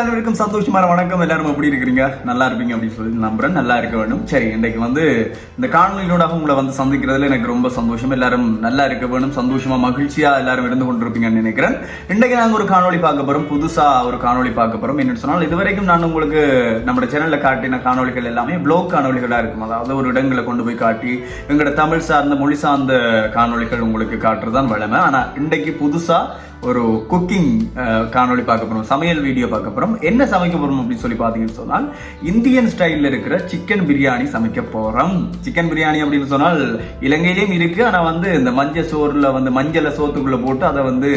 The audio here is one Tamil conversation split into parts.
அனைவருக்கும் சந்தோஷமான வணக்கம். எல்லாரும் எப்படி இருக்கிறீங்க? நல்லா இருப்பீங்க அப்படின்னு சொல்லி நம்புறேன். நல்லா இருக்க வேண்டும். சரி இன்றைக்கு வந்து இந்த காணொலியினோட உங்களை வந்து சந்திக்கிறதுல எனக்கு ரொம்ப சந்தோஷம். எல்லாரும் நல்லா இருக்க வேணும் சந்தோஷமா மகிழ்ச்சியா எல்லாரும் இருந்து கொண்டிருப்பீங்கன்னு நினைக்கிறேன். இன்றைக்கு நாங்க ஒரு காணொளி பார்க்க போறோம். புதுசா ஒரு காணொளி பார்க்க போறோம். என்னன்னு சொன்னால் இதுவரைக்கும் நான் உங்களுக்கு நம்ம சேனல்ல காட்டின காணொளிகள் எல்லாமே ப்ளோக் காணொலிகளா இருக்கும். அதாவது ஒரு இடங்களை கொண்டு போய் காட்டி எங்களோட தமிழ் சார்ந்த மொழி சார்ந்த காணொளிகள் உங்களுக்கு காட்டுறதுதான் வளமை ஆனா இன்றைக்கு புதுசா ஒரு குக்கிங் காணொளி பார்க்க போறோம். சமையல் வீடியோ பார்க்க போறோம். என்ன சமைக்க போறோம் அப்படின்னு சொல்லி பார்த்தீங்கன்னு சொன்னால் இந்தியன் ஸ்டைலில் இருக்கிற சிக்கன் பிரியாணி சமைக்க போகிறோம் சிக்கன் பிரியாணி அப்படின்னு சொன்னால் இலங்கையிலையும் இருக்கு. ஆனால் வந்து இந்த மஞ்சள் சோறில் வந்து மஞ்சளை சோத்துக்குள்ளே போட்டு அதை வந்து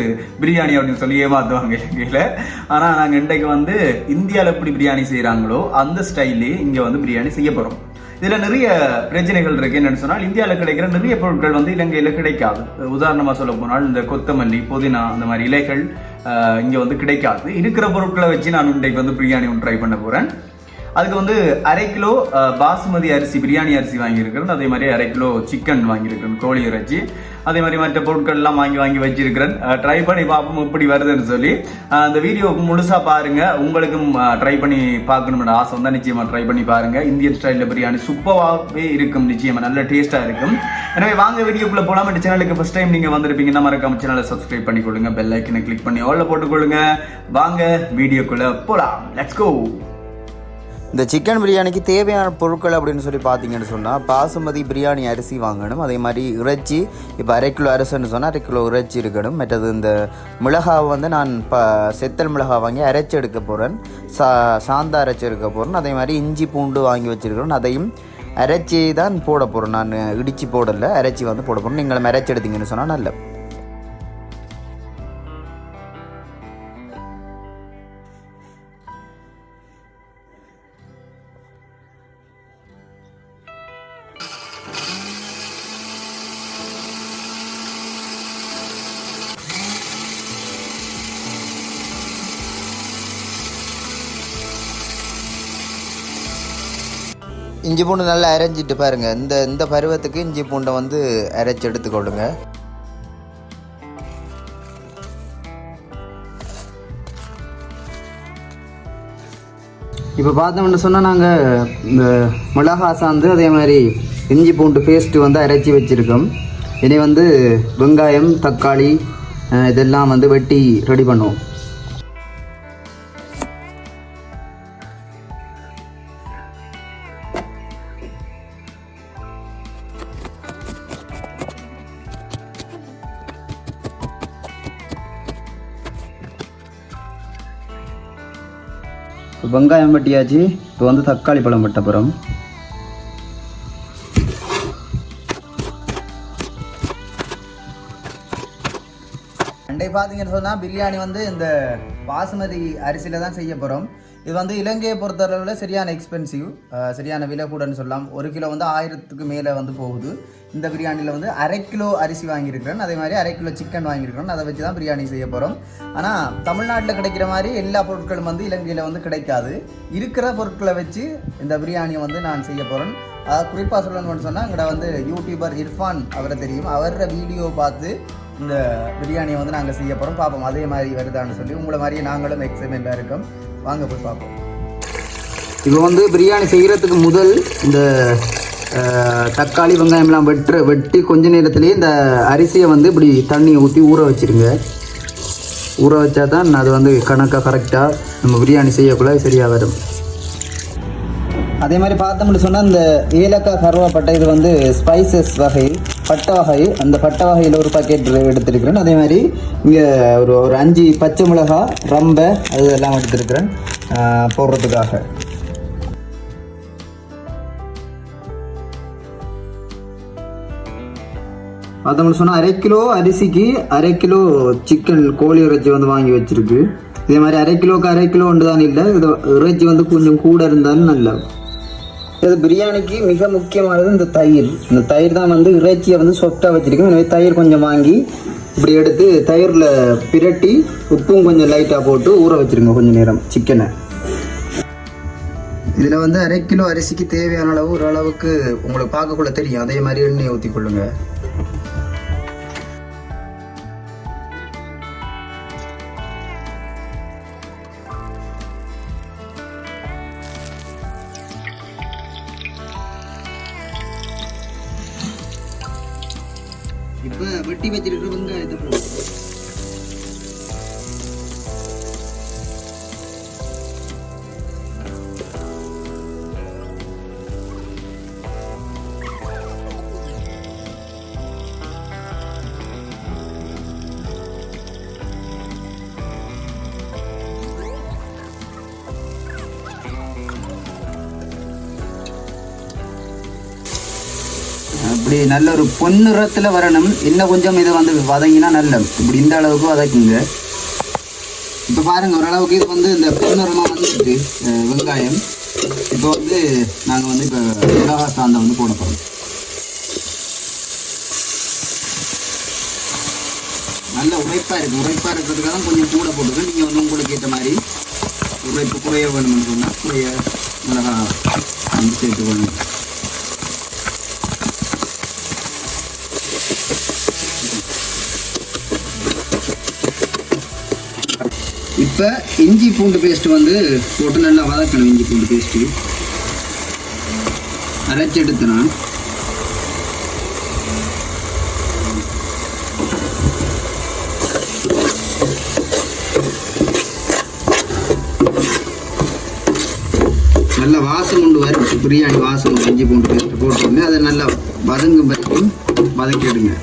பிரியாணி அப்படின்னு சொல்லி ஏமாத்துவாங்க இலங்கையில். ஆனால் நாங்கள் இன்றைக்கு வந்து இந்தியாவில் எப்படி பிரியாணி செய்கிறாங்களோ அந்த ஸ்டைல்லே இங்கே வந்து பிரியாணி செய்ய போகிறோம் இதில் நிறைய பிரச்சனைகள் இருக்கு என்னென்னு சொன்னால் இந்தியாவில் கிடைக்கிற நிறைய பொருட்கள் வந்து இலங்கையில் கிடைக்காது. உதாரணமா சொல்ல போனால் இந்த கொத்தமல்லி புதினா அந்த மாதிரி இலைகள் இங்கே வந்து கிடைக்காது. இருக்கிற பொருட்களை வச்சு நான் இன்றைக்கு வந்து பிரியாணி ஒன்று ட்ரை பண்ண போறேன். அதுக்கு வந்து அரை கிலோ பாசுமதி அரிசி பிரியாணி அரிசி வாங்கியிருக்கிறேன் அதே மாதிரி அரை கிலோ சிக்கன் வாங்கியிருக்கிறேன் கோழி இறைச்சி. அதே மாதிரி மற்ற பொருட்கள்லாம் வாங்கி வாங்கி வச்சிருக்கிறேன். ட்ரை பண்ணி பார்ப்போம் எப்படி வருதுன்னு சொல்லி. அந்த வீடியோ முழுசாக பாருங்கள் உங்களுக்கும் ட்ரை பண்ணி பார்க்கணும்னு ஆசை வந்தால் நிச்சயமாக ட்ரை பண்ணி பாருங்கள் இந்தியன் ஸ்டைலில் பிரியாணி சூப்பராகவே இருக்கும் நிச்சயமாக நல்ல டேஸ்ட்டாக இருக்கும். எனவே வாங்க வீடியோக்குள்ள போகலாம் இந்த சேனலுக்கு ஃபஸ்ட் டைம் நீங்கள் வந்திருப்பீங்கன்னா மறக்காம சேனலை சப்ஸ்கிரைப் பண்ணிக்கொள்ளுங்க. பெல் ஐக்கனை கிளிக் பண்ணி ஆல்ல போட்டுக்கொள்ளுங்க. வாங்க வீடியோக்குள்ளே போகலாம் லெட்ஸ் கோ இந்த சிக்கன் பிரியாணிக்கு தேவையான பொருட்கள் அப்படின்னு சொல்லி பார்த்தீங்கன்னு சொன்னால் பாசுமதி பிரியாணி அரிசி வாங்கணும். அதே மாதிரி இறைச்சி இப்போ அரை கிலோ அரிசின்னு சொன்னால் அரை கிலோ இறைச்சி இருக்கணும். மற்றது இந்த மிளகாவை வந்து நான் ப செத்தல் மிளகா வாங்கி அரைச்சி எடுக்க போகிறேன் சா சாந்தா அரைச்சி எடுக்க போகிறேன் அதே மாதிரி இஞ்சி பூண்டு வாங்கி வச்சுருக்கிறேன் அதையும் அரைச்சி தான் போட போகிறேன் நான் இடித்து போடலை அரைச்சி வந்து போட போகிறேன் நீங்களும் அரைச்சி எடுத்தீங்கன்னு சொன்னால் நல்ல இஞ்சி பூண்டு நல்லா அரைஞ்சிட்டு பாருங்கள் இந்த இந்த பருவத்துக்கு இஞ்சி பூண்டை வந்து அரைச்சி எடுத்துக்கொள்ளுங்க. இப்போ பார்த்தோம்னு சொன்னால் நாங்கள் இந்த மிளகா சாந்து அதே மாதிரி இஞ்சி பூண்டு பேஸ்ட்டு வந்து அரைச்சி வச்சுருக்கோம். இனி வந்து வெங்காயம் தக்காளி இதெல்லாம் வந்து வெட்டி ரெடி பண்ணுவோம். இப்போ வெங்காயம் வெட்டியாச்சு. இப்போ வந்து தக்காளி பழம் வெட்ட போகிறோம் அண்டை பார்த்தீங்கன்னு சொன்னால் பிரியாணி வந்து இந்த பாசுமதி அரிசியில் தான் செய்ய போகிறோம் இது வந்து இலங்கையை பொறுத்தளவில் சரியான எக்ஸ்பென்சிவ் சரியான விலை கூடன்னு சொல்லலாம். ஒரு கிலோ வந்து ஆயிரத்துக்கு மேலே வந்து போகுது. இந்த பிரியாணியில் வந்து அரை கிலோ அரிசி வாங்கியிருக்கிறேன். அதே மாதிரி அரை கிலோ சிக்கன் வாங்கியிருக்கிறேன். அதை வச்சு தான் பிரியாணி செய்ய போகிறோம் ஆனால் தமிழ்நாட்டில் கிடைக்கிற மாதிரி எல்லா பொருட்களும் வந்து இலங்கையில் வந்து கிடைக்காது. இருக்கிற பொருட்களை வச்சு இந்த பிரியாணியை வந்து நான் செய்ய போகிறேன் குறிப்பாக சொல்லணும்னு சொன்னால் இங்கே வந்து யூடியூபர் இர்ஃபான் அவரை தெரியும். அவரோட வீடியோ பார்த்து இந்த பிரியாணியை வந்து நாங்கள் செய்ய போகிறோம் பார்ப்போம் அதே மாதிரி வருதான்னு சொல்லி உங்களை மாதிரியே நாங்களும் எக்ஸைட்மெண்ட்டாக இருக்கோம். வாங்க போய் பார்ப்போம் இப்போ வந்து பிரியாணி செய்கிறதுக்கு முதல் இந்த தக்காளி வெங்காயம்லாம் வெட்டுற வெட்டி கொஞ்ச நேரத்திலேயே இந்த அரிசியை வந்து இப்படி தண்ணியை ஊற்றி ஊற வச்சிருங்க. ஊற வச்சா தான் அது வந்து கணக்காக கரெக்டாக நம்ம பிரியாணி செய்யக்குள்ள சரியாக வரும். அதே மாதிரி பார்த்தோம்னு சொன்னால் இந்த ஏலக்காய் கருவாப்பட்டை இது வந்து ஸ்பைசஸ் வகை. பட்டை வகை அந்த பட்டை வகையில் ஒரு பாக்கெட் எடுத்திருக்கிறேன். அதே மாதிரி இங்கே ஒரு ஒரு அஞ்சு பச்சை மிளகாய் ரம்பை அது எல்லாம் எடுத்திருக்கிறேன். ஆஹ், போடுறதுக்காக. பார்த்தோம்னு சொன்னால் அரை கிலோ அரிசிக்கு அரை கிலோ சிக்கன் கோழி இறைச்சி வந்து வாங்கி வச்சிருக்கு. இதே மாதிரி அரை கிலோக்கு அரை கிலோ ஒன்று தான் இல்லை. இது இறைச்சி வந்து கொஞ்சம் கூட இருந்தாலும் நல்லா இது பிரியாணிக்கு மிக முக்கியமானது இந்த தயிர். இந்த தயிர் தான் வந்து இறைச்சியை வந்து சொட்டாக வச்சுருக்கோம் எனவே தயிர் கொஞ்சம் வாங்கி இப்படி எடுத்து தயிரில் பிரட்டி உப்பும் கொஞ்சம் லைட்டாக போட்டு ஊற வச்சிருங்க கொஞ்சம் நேரம் சிக்கனை இதில் வந்து அரை கிலோ அரிசிக்கு தேவையான அளவு ஓரளவுக்கு உங்களுக்கு பார்க்கக்குள்ள தெரியும். அதே மாதிரி எண்ணெய் ஊற்றி கொள்ளுங்கள் இப்போ வெட்டி இப்படி நல்ல ஒரு பொன்னிறத்தில் வரணும். இன்னும் கொஞ்சம் இதை வந்து வதங்கினா நல்ல இப்படி இந்த அளவுக்கு வதக்குங்க. இப்போ பாருங்க ஓரளவுக்கு இது வந்து இந்த பொன்னிறமாக வந்துருக்கு வெங்காயம். இப்போ வந்து நாங்கள் வந்து இப்போ மிளகா சாந்தை வந்து போட போகிறோம் நல்ல உழைப்பாக இருக்குது உழைப்பாக இருக்கிறதுக்காக தான் கொஞ்சம் கூட போட்டுருக்கேன் நீங்கள் வந்து உங்களுக்கு ஏற்ற மாதிரி உழைப்பு குறைய வேணும்னு சொன்னால் குறைய மிளகா வந்து சேர்த்துக்கணும் இப்போ இஞ்சி பூண்டு பேஸ்ட்டு வந்து போட்டு நல்லா வதக்கணும் இஞ்சி பூண்டு பேஸ்ட்டு அரைச்செடுத்து நான் நல்ல வாசம் கொண்டு வரும் பிரியாணி வாசம் இஞ்சி பூண்டு பேஸ்ட்டு போட்டுருங்க அதை நல்லா வதங்கும் வரைக்கும் வதக்கிடுங்க.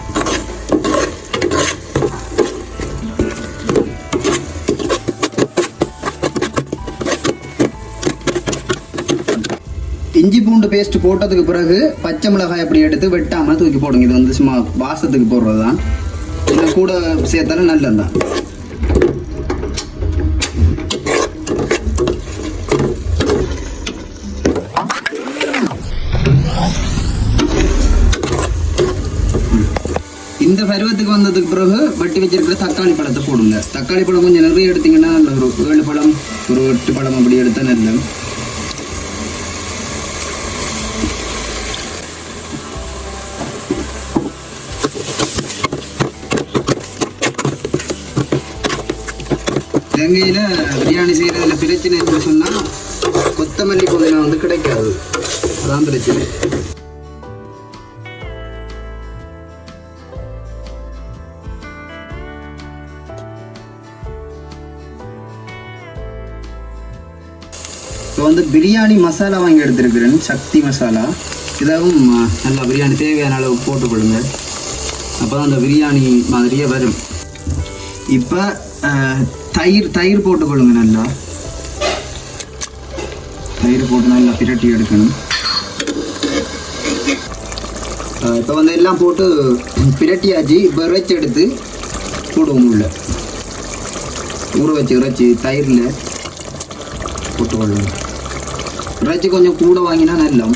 இஞ்சி பூண்டு பேஸ்ட் போட்டதுக்கு பிறகு பச்சை மிளகாய் அப்படி எடுத்து வெட்டாம தூக்கி போடுங்க. இது வந்து சும்மா வாசத்துக்கு போடுறது தான் இன்னும் கூட சேர்த்தாலும் நல்லதுதான். இந்த பருவத்துக்கு வந்ததுக்கு பிறகு வெட்டி வச்சிருக்கிற தக்காளி பழத்தை போடுங்க. தக்காளி பழம் கொஞ்சம் நிறைய எடுத்தீங்கன்னா ஒரு ஏழு பழம் ஒரு எட்டு பழம் அப்படி எடுத்தா நல்லது. இலங்கையில் பிரியாணி செய்கிறதுல பிரச்சனை என்று சொன்னால் கொத்தமல்லி புதினா வந்து கிடைக்காது. அதான் பிரச்சனை. இப்போ வந்து பிரியாணி மசாலா வாங்கி எடுத்திருக்கிறேன். சக்தி மசாலா. இதாகவும் நல்லா பிரியாணி தேவையான அளவு போட்டுக்கொள்ளுங்க. அப்போ தான் அந்த பிரியாணி மாதிரியே வரும். இப்போ தயிர் தயிர் போட்டுக்கொள்ளுங்க நல்லா. தயிர் போட்டு நல்லா பிரட்டி எடுக்கணும். இப்போ வந்து எல்லாம் போட்டு பிரட்டியாச்சு. இப்போ இறைச்சி எடுத்து போடுவோம் உள்ள. ஊற வச்சு இறைச்சி தயிரில் போட்டுக்கொள்ளுங்க. இறைச்சி கொஞ்சம் கூட வாங்கினா நல்லா.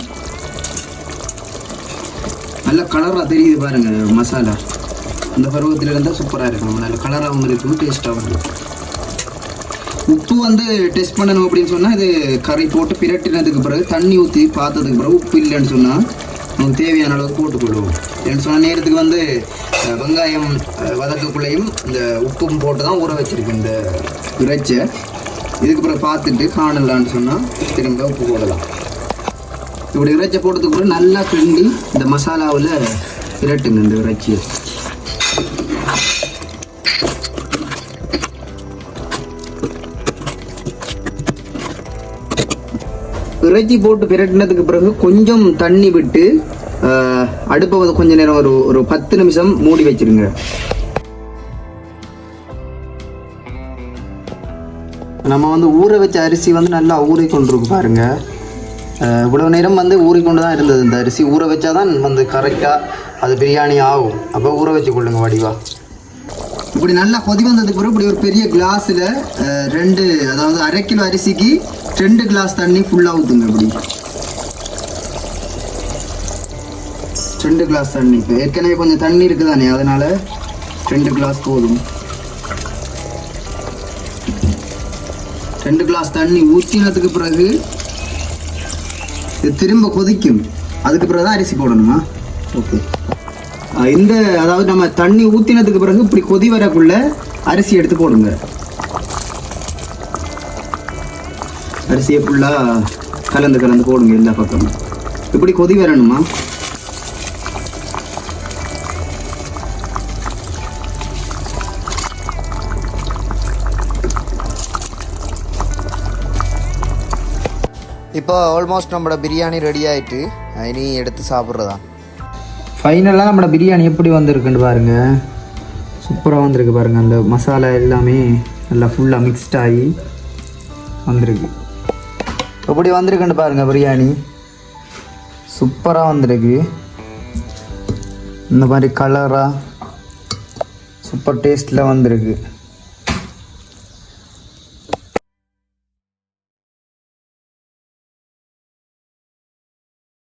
நல்ல கலராக தெரியுது பாருங்கள் மசாலா. அந்த பருவத்தில் இருந்தால் சூப்பராக இருக்கும். நல்ல கலராகவும் இருக்கும் டேஸ்ட்டாகவும் இருக்கும். உப்பு வந்து டெஸ்ட் பண்ணணும் அப்படின்னு சொன்னால் இது கறி போட்டு பிரட்டினதுக்கு பிறகு தண்ணி ஊற்றி பார்த்ததுக்கு பிறகு உப்பு இல்லைன்னு சொன்னால் நமக்கு தேவையான அளவுக்கு போட்டுக்கொள்வோம் ஏன்னு சொன்னால் நேரத்துக்கு வந்து வெங்காயம் வதக்கக்குள்ளேயும் இந்த உப்பும் போட்டு தான் ஊற வச்சிருக்கு இந்த இறைச்சை. இதுக்கு பிறகு பார்த்துட்டு காணலான்னு சொன்னால் திரும்ப உப்பு போடலாம். இப்படி இறைச்சி போட்டதுக்கு பிறகு நல்லா கிண்டி இந்த மசாலாவில் இரட்டுங்க இந்த இறைச்சியை. இறைச்சி போட்டு பிரட்டினதுக்கு பிறகு கொஞ்சம் தண்ணி விட்டு அடுப்பை வந்து கொஞ்ச நேரம் ஒரு ஒரு பத்து நிமிஷம் மூடி வச்சிருங்க. நம்ம வந்து ஊற வச்ச அரிசி வந்து நல்லா ஊறிக்கொண்டிருக்கு பாருங்க. இவ்வளோ இவ்வளவு நேரம் வந்து ஊறிக்கொண்டு தான் இருந்தது இந்த அரிசி. ஊற வச்சாதான் வந்து கரெக்டாக அது பிரியாணி ஆகும். அப்போ ஊற வச்சு கொள்ளுங்க வடிவா. இப்படி நல்லா கொதி வந்ததுக்கு பிறகு இப்படி ஒரு பெரிய கிளாஸில் ரெண்டு அதாவது அரை கிலோ அரிசிக்கு ரெண்டு கிளாஸ் தண்ணி ஃபுல்லாக ஊற்றுங்க இப்படி. ரெண்டு கிளாஸ் தண்ணி இப்போ. ஏற்கனவே கொஞ்சம் தண்ணி இருக்குதானே? அதனால ரெண்டு கிளாஸ் போதும். ரெண்டு கிளாஸ் தண்ணி ஊற்றினதுக்கு பிறகு இது திரும்ப கொதிக்கும். அதுக்கு பிறகு தான் அரிசி போடணுமா? ஓகே இந்த அதாவது நம்ம தண்ணி ஊற்றினதுக்கு பிறகு இப்படி கொதி வரக்குள்ள அரிசி எடுத்து போடுங்க. அரிசியை ஃபுல்லாக கலந்து கலந்து போடுங்க எல்லா பக்கமும். இப்படி கொதி வரணுமா? இப்போ ஆல்மோஸ்ட் நம்மளோட பிரியாணி ரெடி ஆகிட்டு இனி எடுத்து சாப்பிட்றதா ஃபைனலாக நம்மளோட பிரியாணி எப்படி வந்திருக்குன்னு பாருங்கள் சூப்பராக வந்திருக்கு பாருங்கள் அந்த மசாலா எல்லாமே நல்லா ஃபுல்லாக மிக்ஸ்ட் ஆகி வந்திருக்கு. எப்படி வந்திருக்குன்னு பாருங்கள் பிரியாணி. சூப்பராக வந்திருக்கு. இந்த மாதிரி கலராக சூப்பர் டேஸ்ட்டில் வந்திருக்கு.